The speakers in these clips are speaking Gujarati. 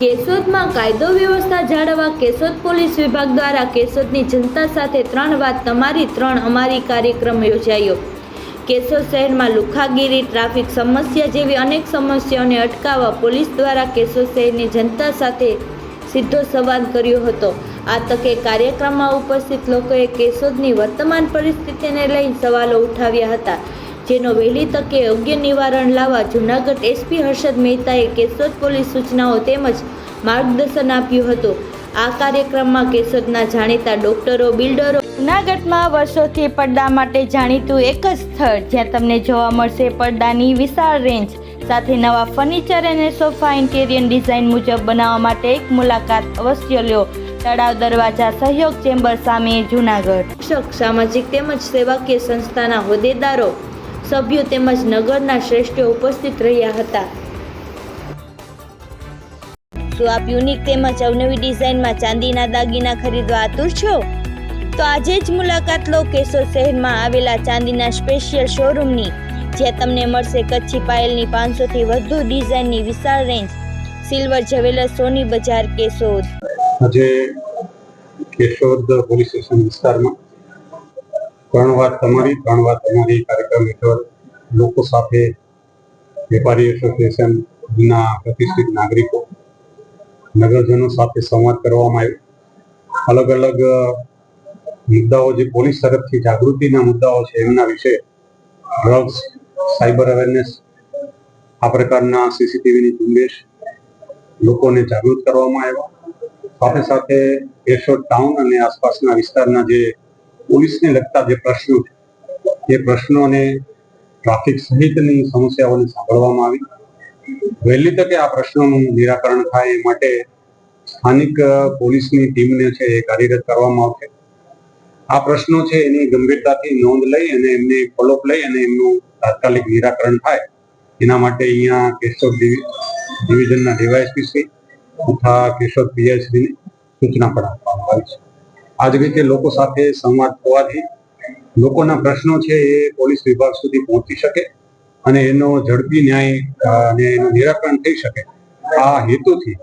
કેશોદમાં કાયદો વ્યવસ્થા જાળવવા કેશોદ પોલીસ વિભાગ દ્વારા કેશોદની જનતા સાથે ત્રણ વાત તમારી, ત્રણ અમારી કાર્યક્રમ યોજાયો. કેશોદ શહેરમાં લુખાગીરી, ટ્રાફિક સમસ્યા જેવી અનેક સમસ્યાઓને અટકાવવા પોલીસ દ્વારા કેશોદ શહેરની જનતા સાથે સીધો સંવાદ કર્યો હતો. આ તકે કાર્યક્રમમાં ઉપસ્થિત લોકોએ કેશોદની વર્તમાન પરિસ્થિતિને લઈ સવાલો ઉઠાવ્યા હતા. જેનો વહેલી તકે યોગ્ય નિવારણ લાવવા જૂનાગઢ એસપી હર્ષદ મહેતાએ કેશોદ પોલીસ સૂચનાઓ તેમજ માર્ગદર્શન આપ્યું હતું. આ કાર્યક્રમમાં કેશોદના જાણીતા ડોક્ટરો, બિલ્ડરો જૂનાગઢમાં વર્ષોથી પડદા માટે જાણીતું એક જ સ્થળ જ્યાં તમને જોવા મળશે પડદાની વિશાળ રેન્જ સાથે નવા ફર્નિચર અને સોફા ઇન્ટેરિયર ડિઝાઇન મુજબ બનાવવા માટે એક મુલાકાત અવશ્ય લ્યો તળાવ દરવાજા સહયોગ ચેમ્બર સામે જૂનાગઢ. શિક્ષક, સામાજિક તેમજ સેવાકીય સંસ્થાના હોદ્દેદારો સભ્યો તેમજ નગરના શ્રેષ્ઠો ઉપસ્થિત રહ્યા હતા. શું આપ યુનિક તેમજ અવનવી ડિઝાઇનમાં ચાંદીના દાગીના ખરીદવા આતુર છો? તો આજે જ મુલાકાત લો કેશોર શહેરમાં આવેલા ચાંદીના સ્પેશિયલ શોરૂમની, જ્યાં તમને મળશે કચ્છી પાયલની પાંચસોથી વધુ ડિઝાઇનની વિશાળ રેન્જ, સિલ્વર જ્વેલર્સ સોની બજાર કેશોર આજે કેશોદ પોલીસ સ્ટેશન વિસ્તારમાં ત્રણ વાત તમારી, ત્રણ વાત તમારી કાર્યક્રમ હેઠળ લોકો સાથે વેપારી એસોસિએશન ના પ્રતિષ્ઠિત નાગરિકો, નગરજનો સાથે સંવાદ કરવામાં આવ્યો. અલગ અલગ મુદ્દાઓ જે પોલીસ તરફથી જાગૃતિના મુદ્દાઓ છે એમના વિશે ડ્રગ્સ, સાયબર અવેરનેસ, આ પ્રકારના સીસીટીવીની ઝુંબેશ લોકોને જાગૃત કરવામાં આવ્યા. સાથે સાથે કેશોદ ટાઉન અને આસપાસના વિસ્તારના જે પોલીસને લગતા જે પ્રશ્નો છે, એ પ્રશ્નોને ટ્રાફિક સહિતની સમસ્યાઓને સાંભળવામાં આવી. વહેલી તકે આ પ્રશ્નોનું નિરાકરણ થાય એ માટે સ્થાનિક પોલીસની ટીમને છે એ કાર્યરત કરવામાં આવશે. આ પ્રશ્નો છે એની ગંભીરતાથી નોંધ લઈ અને એમને ફોલોઅપ લઈ અને એમનું તાત્કાલિક નિરાકરણ થાય. એના માટે અહીંયા કેશોદ ડિવિ- ડિવિઝનના ડીવાયએસપી શ્રી તથા કેશોદ પીઆઈ સૂચના પણ આપવામાં આવી છે. આ જ લોકો સાથે સંવાદ થવાથી લોકોના પ્રશ્નો છે એ પોલીસ વિભાગ સુધી પહોંચી શકે અને એનો ઝડપી ન્યાય અને એનું નિરાકરણ થઈ શકે. આ હેતુથી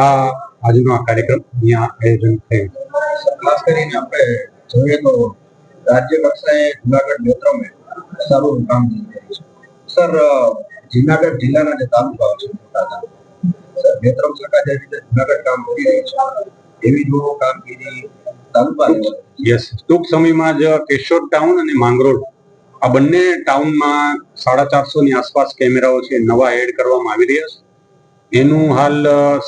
આ આજનો આ કાર્યક્રમ અહીંયા આયોજન થયું ખાસ કરીને આપણે જોઈએ તો રાજ્ય કક્ષાએ જુનાગઢ મેત્રમે સારું કામ કરી છે. સર જુનાગઢ જિલ્લાના જે તાલુકાઓ છે તાલુકા સરકાર જે રીતે જુનાગઢ કામ કરી રહી છે, એવી જો કામગીરી યસ ટૂંક સમયમાં જ કેશોદ ટાઉન અને માંગરોળ. આ બંને ટાઉનમાં સાડા ચારસો ની આસપાસ કેમેરાઓ છે, નવા એડ કરવામાં આવી રહ્યા છે. એનું હાલ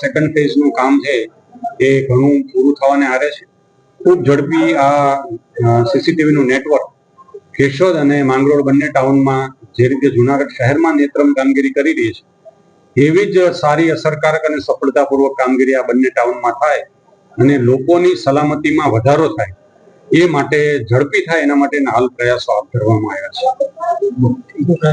સેકન્ડ ફેઝનું કામ છે, એ ઘણું પૂરું થવાને આરે છે. ખૂબ ઝડપી આ સીસીટીવીનું નેટવર્ક કેશોદ અને માંગરોળ બંને ટાઉનમાં જે રીતે જુનાગઢ શહેરમાં નેત્રમ કામગીરી કરી રહી છે, એવી જ સારી અસરકારક અને સફળતાપૂર્વક કામગીરી આ બંને ટાઉનમાં થાય અને લોકોની સલામતીમાં વધારો થાય, એ માટે ઝડપી થાય એના માટેના હાલ પ્રયાસો હાથ ધરવામાં આવ્યા છે.